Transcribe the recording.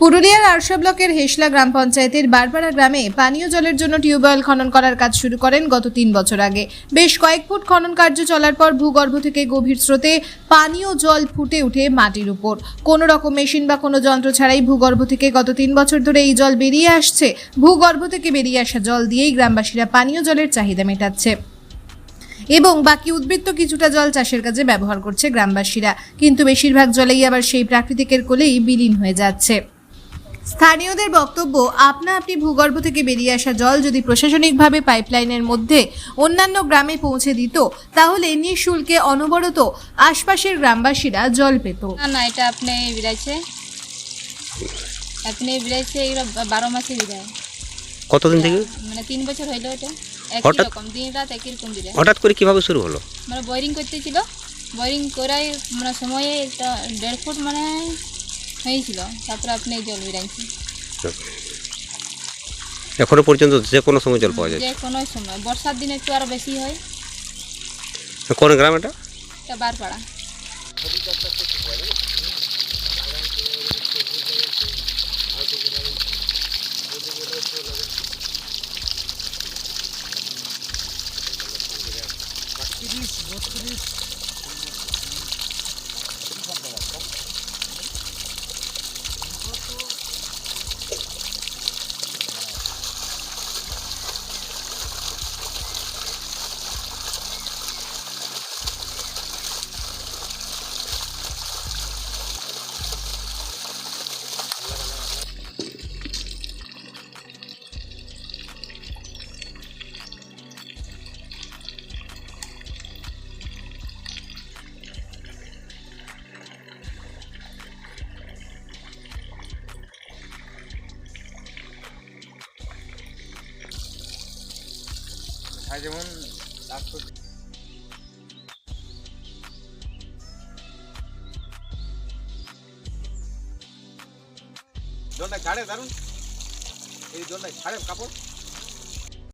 পুরুলিয়ার আরশা ব্লকের হেসলা গ্রাম পঞ্চায়েতের বারপাড়া গ্রামে পানীয় জলের জন্য টিউবওয়েল খনন করার কাজ শুরু করেন গত তিন বছর আগে। বেশ কয়েক ফুট খনন কার্য চলার পর ভূগর্ভ থেকে গভীর স্রোতে পানীয় জল ফুটে উঠে মাটির উপর। কোনো রকম মেশিন বা কোনো যন্ত্র ছাড়াই ভূগর্ভ থেকে গত তিন বছর ধরে এই জল বেরিয়ে আসছে। ভূগর্ভ থেকে বেরিয়ে আসা জল দিয়েই গ্রামবাসীরা পানীয় জলের চাহিদা মেটাচ্ছে। এবং বাকি উদ্বৃত্ত কিছুটা জল চাষের কাজে ব্যবহার করছে গ্রামবাসীরা। কিন্তু বেশিরভাগ জলেই আবার সেই প্রাকৃতিকের কোলেই বিলীন হয়ে যাচ্ছে। স্থানীয়দের বক্তব্য আপনা আপনি ভূগর্ভ থেকে বেরিয়ে আসা জল যদি প্রশাসনিকভাবে পাইপলাইনের মধ্যে অন্যান্য গ্রামে পৌঁছে দিত তাহলে নিঃশুল্কে অনবরত আশপাশের গ্রামবাসীরা জল পেত। না না এটা আপনি বিরাইছে। আপনি বিরাইছে এগুলো বারো মাসে বিরায়। কতদিন থেকে? মানে তিন বছর হইল এটা। একই হঠাৎ- রকম দিন রাত একই রকম বিরায়। হঠাৎ করে কীভাবে শুরু হলো? মানে বোরিং করতেছিল। বোরিং করাই মানে সময়ে একটা দেড় ফুট মানে হয়েছিল। তারপরে আপনি এই জল বিরাইছে এখনও পর্যন্ত যে কোনো সময় জল পাওয়া যায়। যে কোনো সময়। বর্ষার দিনে একটু আরও বেশি হয়। কোন গ্রাম এটা? এটা বারপাড়া। যেমন জলটা ছাড়ে দারুণ এই জলটা ছাড়ে কাপড়।